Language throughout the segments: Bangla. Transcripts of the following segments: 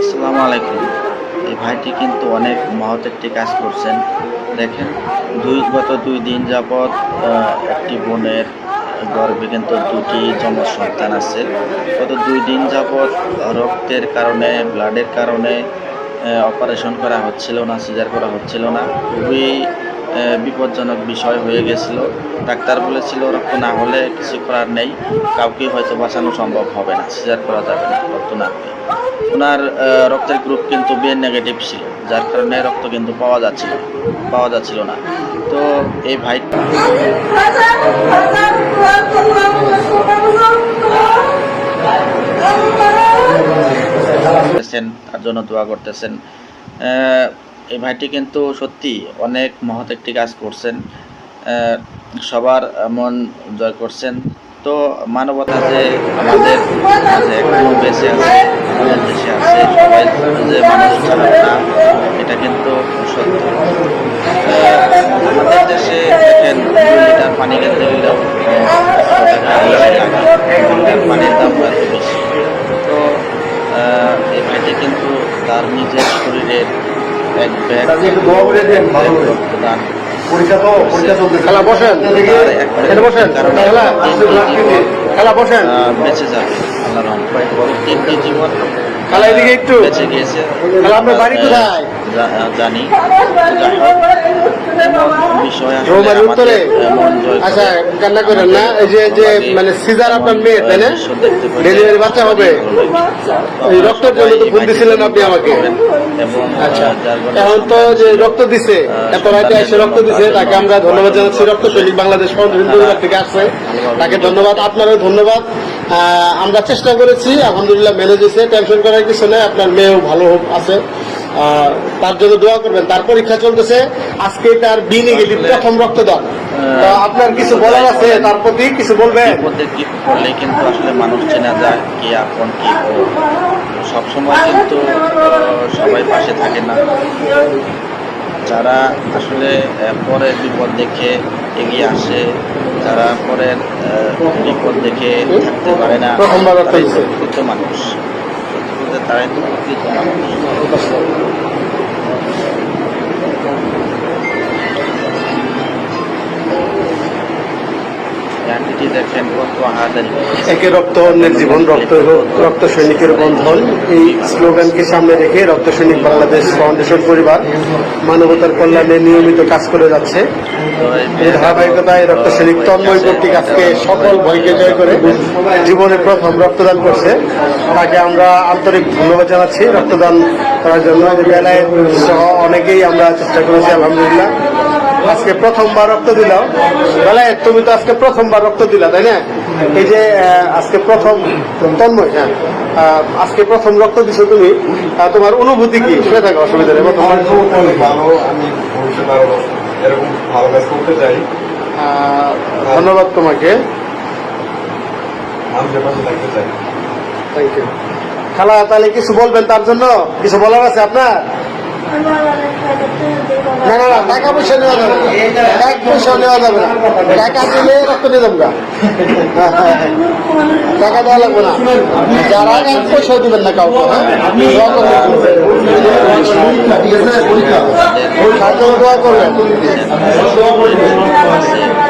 আসসালামু আলাইকুম। এই ভাইটি কিন্তু অনেক মহৎ একটি কাজ করছেন। দেখেন, দুই গত দুই দিন যাবৎ একটি বোনের গর্ভে কিন্তু দুটি যমজ সন্তান আছে। গত দুই দিন যাবৎ রক্তের কারণে ব্লাডের কারণে অপারেশন করা হচ্ছিল না সিজার করা হচ্ছিল না। খুবই বিপজ্জনক বিষয় হয়ে গেছিল। ডাক্তার বলেছিল, রক্ত না হলে কিছু করার নেই। কাউকে হয়তো বাঁচানো সম্ভব হবে না, সিজার করা যাবে না রক্ত না হলে। ওনার রক্তের গ্রুপ কিন্তু বিএন নেগেটিভ ছিল, যার কারণে রক্ত কিন্তু পাওয়া যাচ্ছিল পাওয়া যাচ্ছিল না। তো এই ভাই তার জন্য দোয়া করতেছেন। এই ভাইটি কিন্তু সত্যি অনেক মহৎ একটি কাজ করছেন সবার মন জয় করছেন। তো মানবতা যে আমাদের মাঝে এখনও বেঁচে আছে, আমাদের দেশে আছে, সবাই যে মানুষ খারাপ না, এটা কিন্তু সত্য। আমাদের দেশে দেখেন লিটার পানি কিনতে গেলেও পানির দাম বেশি তো এই ভাইটি কিন্তু তার নিজের শরীরের এক ব্যাগ। একটু দোয়া করে দেন, ভালো করে। পরীক্ষা তো পরীক্ষা চলছে খেলা বসেন। খেলা বসেন। খেলা। খেলা বসেন। বেঁচে যাবে। আল্লাহ রহমত। তিনটি জীবন। খেলা এদিকে একটু। বেঁচে গিয়েছে। আপনার বাড়ি কোথায়? জানি। আহ, মন জয় করে। আচ্ছা কান্না করেন না। এই যে যে মানে সিজার আপনার মেয়ে তাই না? দৃশ্য দেখতে পেলে ডেলিভারি বাচ্চা হবে? এই রক্তের জন্য তো ফোন দিছিলেন আপনি আমাকে। আচ্ছা। এখন তো যে রক্ত দিছে এত রাতে এসে রক্ত দিছে তাকে আমরা ধন্যবাদ জানাচ্ছি। রক্ত সৈনিক বাংলাদেশ পরিবার থেকে আসছে। তাকে ধন্যবাদ আপনারও ধন্যবাদ। আমরা চেষ্টা করেছি আলহামদুলিল্লাহ মেনে দিয়েছে টেনশন করার কিছু নেই আপনার মেয়েও ভালো আছে। তার জন্য দোয়া করবেন তার পরীক্ষা চলতেছে আজকে তার বি নেগেটিভ প্রথম রক্তদান। আপনার কিছু বলার আছে তার প্রতি কিছু বলবেন? করলে কিন্তু আসলে মানুষ চেনা যায় কি আপন কি পর। সবসময় কিন্তু সবাই পাশে থাকে না। যারা আসলে পরের বিপদ দেখে এগিয়ে আসে যারা পরের বিপদ দেখে থাকতে পারে না। প্রকৃত মানুষ। তারাই তো প্রকৃত মানুষ। একে রক্ত অন্যের জীবন, রক্ত রক্ত সৈনিকের বন্ধন। এই স্লোগানকে সামনে রেখে রক্ত সৈনিক বাংলাদেশ ফাউন্ডেশন পরিবার মানবতার কল্যাণে নিয়মিত কাজ করে যাচ্ছে। এই ধারাবাহিকতায় রক্ত সৈনিক তন্ময় কর্তৃক আজকে সকল ভয়কে জয় করে জীবনে প্রথম রক্তদান করছে। তাকে আমরা আন্তরিক ধন্যবাদ জানাচ্ছি রক্তদান করার জন্য। বেলায় সহ অনেকেই আমরা চেষ্টা করেছি, আলহামদুলিল্লাহ। আজকে প্রথমবার রক্ত দিলাম। বেলায় তুমি তো আজকে প্রথমবার রক্ত দিলা তাই না? এই যে আজকে প্রথম তন্ময় হ্যাঁ। আজকে প্রথম রক্ত দিছো তুমি তোমার অনুভূতি কি? শুনে থাকো অসুবিধা নেই তোমার ভালো আমি ভবিষ্যতে আরও এরকম ভালো কাজ করতে চাই। ধন্যবাদ তোমাকে। মানুষের পাশে থাকতে চাই। থ্যাংক ইউ খালা তাহলে কিছু বলবেন তার জন্য? কিছু বলার আছে আপনার? না না না, টাকা পয়সা নেওয়া যাবে টাকা পয়সা নেওয়া যাবে না। টাকা দিলে রক্ত নিয়ে যাব গা। টাকা দেওয়া লাগবে না। যারা এক পয়সাও দিবেন না কাউকে হ্যাঁ? দোয়া করবেন। দোয়া করবেন।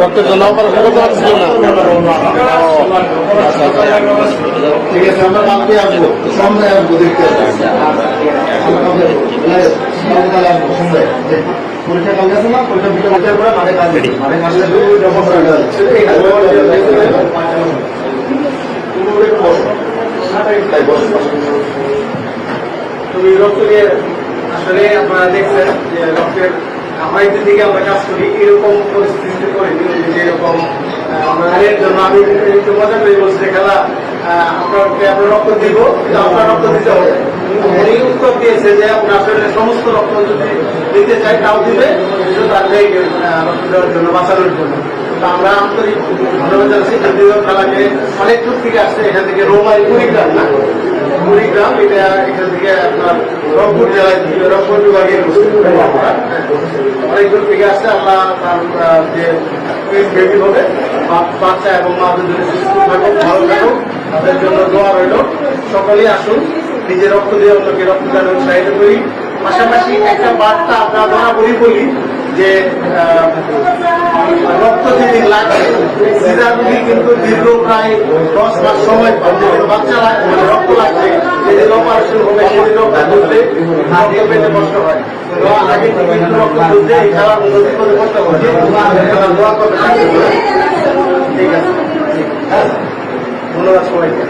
রক্তের জন্য অপারেশন করতে পারছিল না। ও। ঠিক আছে আমরা কালকে আসব। সন্ধ্যায় আসব দেখতে পরীক্ষা কালকে আছে না? পরীক্ষা বিকেল পরীক্ষার পরে মাঠে কাজ রেডি মাঠে কাজ লাগবে ওইটা বসে তাই বসে তুমি রক্ত নিয়ে আসলে আপনারা দেখছেন যে রক্তের আমরা দিকে আমরা কাজ করি। এরকম পরিস্থিতিতে আহ, আমাদের জন্য আমি একটু মজা করে বলছি খেলা আপনাকে আমরা রক্ত দিব আপনার রক্ত দিতে হবে। উনি উত্তর দিয়েছে যে আপনার শরীরের সমস্ত রক্ত যদি দিতে চাই তাও দিবে শুধু তাকে রক্ত দেওয়ার জন্য বাঁচানোর জন্য। আমরা আন্তরিক ধন্যবাদ যদিও খেলাকে অনেক দূর থেকে আসছে এখান থেকে রোমাই কুড়িগ্রাম না। কুড়িগ্রাম, এটা এখান থেকে আপনার রংপুর জেলায় রংপুর বিভাগের অনেক দূর থেকে আসছে আমরা তার যে বেবি হবে বাচ্চা এবং মা দুজনে সুস্থ থাকুক, ভালো থাকুক, তাদের জন্য দোয়া রইল। সকলেই আসুন, নিজের রক্ত দিয়ে অন্যকে রক্তদান উৎসাহিত করি। পাশাপাশি একটা বার্তা আমরা বরাবরই বলি যে আহ, লাগবে সিজার কিন্তু দীর্ঘ প্রায় দশ মাস সময় বাচ্চা লাগবে মানে রক্ত লাগছে। সেদিন অপারেশন হবে সেদিন রক্ত করলে হাতে পেটে কষ্ট হয়। ঠিক আছে। ধন্যবাদ সবাইকে।